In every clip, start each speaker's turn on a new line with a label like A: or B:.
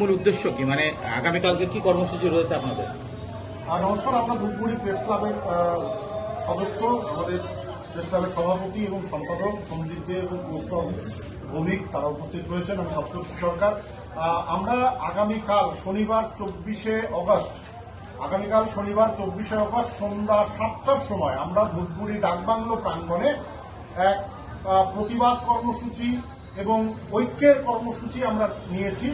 A: মূল উদ্দেশ্য কি? মানে আগামীকালকে কি কর্মসূচি রয়েছে আপনাদের?
B: নমস্কার, আমরা ধূপগুড়ি প্রেস ক্লাবের সদস্য, আমাদের প্রেস ক্লাবের সভাপতি এবং সম্পাদক দে এবং গৌতম ভৌমিক তারা উপস্থিত রয়েছেন, আমি সপ্তর্ষি সরকার। আমরা আগামীকাল শনিবার চব্বিশে অগস্ট, আগামীকাল শনিবার চব্বিশে অগস্ট সন্ধ্যা সাতটার সময় আমরা ধূপগুড়ি ডাকবাংলো প্রাঙ্গণে এক প্রতিবাদ কর্মসূচি এবং ঐক্যের কর্মসূচি আমরা নিয়েছি।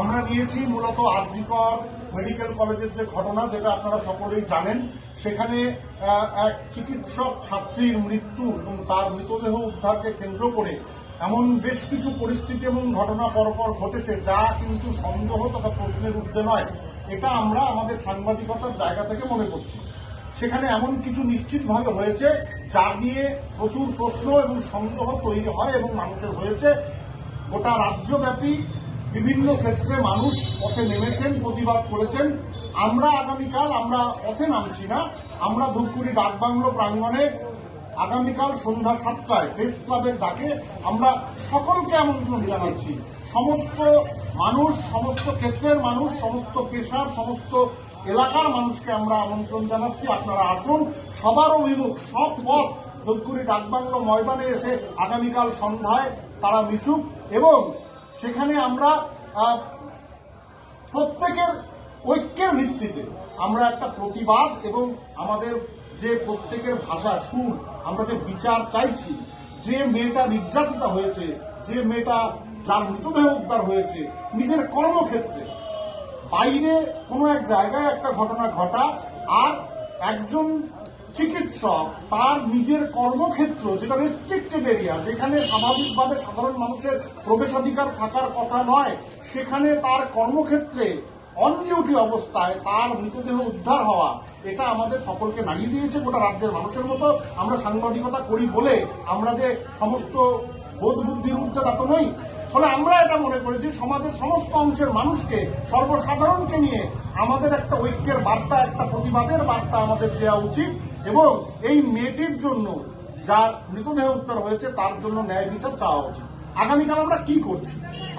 B: আমরা নিয়েছি মূলত আরজিকর মেডিকেল কলেজের যে ঘটনা, যেটা আপনারা সকলেই জানেন, সেখানে এক চিকিৎসক ছাত্রীর মৃত্যু এবং তার মৃতদেহ উদ্ধারকে কেন্দ্র করে এমন বেশ কিছু পরিস্থিতি এবং ঘটনা পরপর ঘটেছে, যা কিন্তু সন্দেহ তথা প্রশ্নের ঊর্ধ্বে নয়। এটা আমরা আমাদের সাংবাদিকতার জায়গা থেকে মনে করছি। সেখানে এমন কিছু নিশ্চিতভাবে হয়েছে, যা নিয়ে প্রচুর প্রশ্ন এবং সন্দেহ তৈরি হয় এবং মানুষের হয়েছে। গোটা রাজ্যব্যাপী বিভিন্ন ক্ষেত্রে মানুষ পথে নেমেছেন, প্রতিবাদ করেছেন। আমরা আগামীকাল, আমরা পথে নামছি না। আমরা ধূপগুড়ি ডাকবাংলো প্রাঙ্গণে আগামীকাল সন্ধ্যা সাতটায় প্রেস ক্লাবের ডাকে আমরা সকলকে আমন্ত্রণ জানাচ্ছি। সমস্ত মানুষ, সমস্ত ক্ষেত্রের মানুষ, সমস্ত পেশার, সমস্ত এলাকার মানুষকে আমরা আমন্ত্রণ জানাচ্ছি। আপনারা আসুন, সবার অভিমুখ সব পথ ধূপগুড়ি ডাকবাংলো ময়দানে এসে আগামীকাল সন্ধ্যায় তারা মিশুক এবং সেখানে আমরা প্রত্যেকের ঐক্যের ভিত্তিতে আমরা একটা প্রতিবাদ এবং আমাদের যে প্রত্যেকের ভাষা, সুর, আমরা যে বিচার চাইছি, যে মেয়েটা নির্যাতিতা হয়েছে, যে মেয়েটা যার মৃতদেহ উদ্ধার হয়েছে, নিজের কর্মক্ষেত্রে বাইরে কোনো এক জায়গায় একটা ঘটনা ঘটা আর একজন চিকিৎসক তার নিজের কর্মক্ষেত্র যেটা রেস্ট্রিক্টেড এরিয়া যেখানে স্বাভাবিকভাবে সাধারণ মানুষের প্রবেশাধিকার থাকার কথা নয়, সেখানে তার কর্মক্ষেত্রে অন ডিউটি অবস্থায় তার মৃতদেহ উদ্ধার হওয়া, এটা আমাদের সকলকে নাড়িয়ে দিয়েছে গোটা রাজ্যের মানুষের মতো। আমরা সাংবাদিকতা করি বলে আমরা যে সমস্ত বোধ বুদ্ধির ঊর্ধ্বে তা তো নই ফলে আমরা এটা মনে করি যে সমাজের সমস্ত অংশের মানুষকে, সর্বসাধারণকে নিয়ে আমাদের একটা ঐক্যের বার্তা, একটা প্রতিবাদের বার্তা আমাদের দেওয়া উচিত। এবং এই মেয়েটির জন্য যার মৃতদেহ উত্তর হয়েছে, তার জন্য ন্যায় বিচার চাওয়া উচিত। আগামীকাল আমরা কি করছি?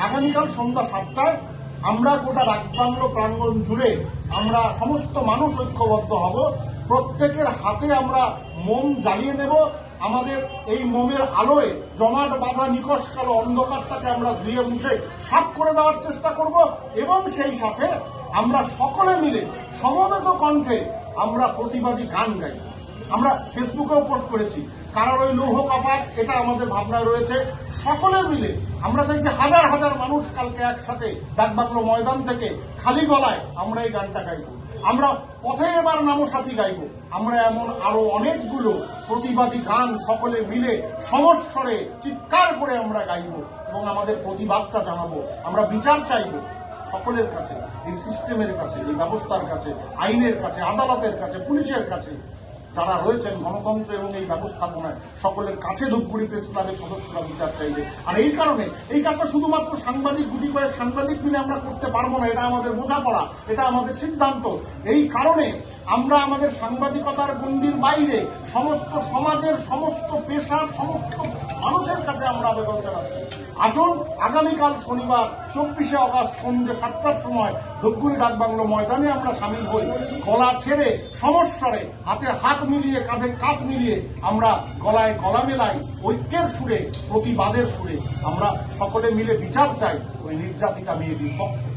B: আগামীকাল সন্ধ্যা সাতটায় আমরা গোটা রাজবাংলো প্রাঙ্গণ জুড়ে আমরা সমস্ত মানুষ ঐক্যবদ্ধ হব। প্রত্যেকের হাতে আমরা মোম জ্বালিয়ে নেব। আমাদের এই মোমের আলোয় জমাট বাঁধা নিকশ কালো অন্ধকারটাকে আমরা ধুয়ে মুছে সাফ করে দেওয়ার চেষ্টা করব এবং সেই সাথে আমরা সকলে মিলে সমবেত কণ্ঠে আমরা প্রতিবাদী গান গাই আমরা ফেসবুকেও পোস্ট করেছি। কারার ওই লৌহ কাপাট এটা আমাদের ভাবনায় রয়েছে। সকলে মিলে, আমরা চাইছি হাজার হাজার মানুষ কালকে একসাথে ডাকবাংলো ময়দান থেকে খালি গলায় আমরা এই গানটা গাইব। আমরা পথে এবার নামো সাথী গাইব। আমরা এমন আরও অনেকগুলো প্রতিবাদী গান সকলে মিলে সমস্বরে চিৎকার করে আমরা গাইব এবং আমাদের প্রতিবাদটা জানাব। আমরা বিচার চাইব সকলের কাছে, এই সিস্টেমের কাছে, এই ব্যবস্থার কাছে, আইনের কাছে, আদালতের কাছে, পুলিশের কাছে। যারা রয়েছেন গণতন্ত্র এবং এই ব্যবস্থাপনায়, সকলের কাছে ধূপগুড়ি প্রেস ক্লাবের সদস্যরা বিচার চাইবে। আর এই কারণে, এই কাজটা শুধুমাত্র সাংবাদিক গুটি কয়েক সাংবাদিক মিলে আমরা করতে পারব না, এটা আমাদের বোঝাপড়া, এটা আমাদের সিদ্ধান্ত। এই কারণে আমরা আমাদের সাংবাদিকতার গণ্ডির বাইরে সমস্ত সমাজের সমস্ত পেশার, সমস্ত মানুষের কাছে আমরা আবেদন জানাচ্ছি। আসুন, আগামীকাল শনিবার, চব্বিশে অগস্ট সন্ধ্যে সাতটার সময় ধূপগুড়ি ডাকবাংলো ময়দানে আমরা সামিল হই। গলা ছেড়ে সমস্যারে হাতে হাত মিলিয়ে, কাঁধে কাঁধ মিলিয়ে আমরা গলায় গলা মেলাই, ঐক্যের সুরে, প্রতিবাদের সুরে আমরা সকলে মিলে বিচার চাই। ওই নির্যাতিতা মেয়েটির পক্ষে।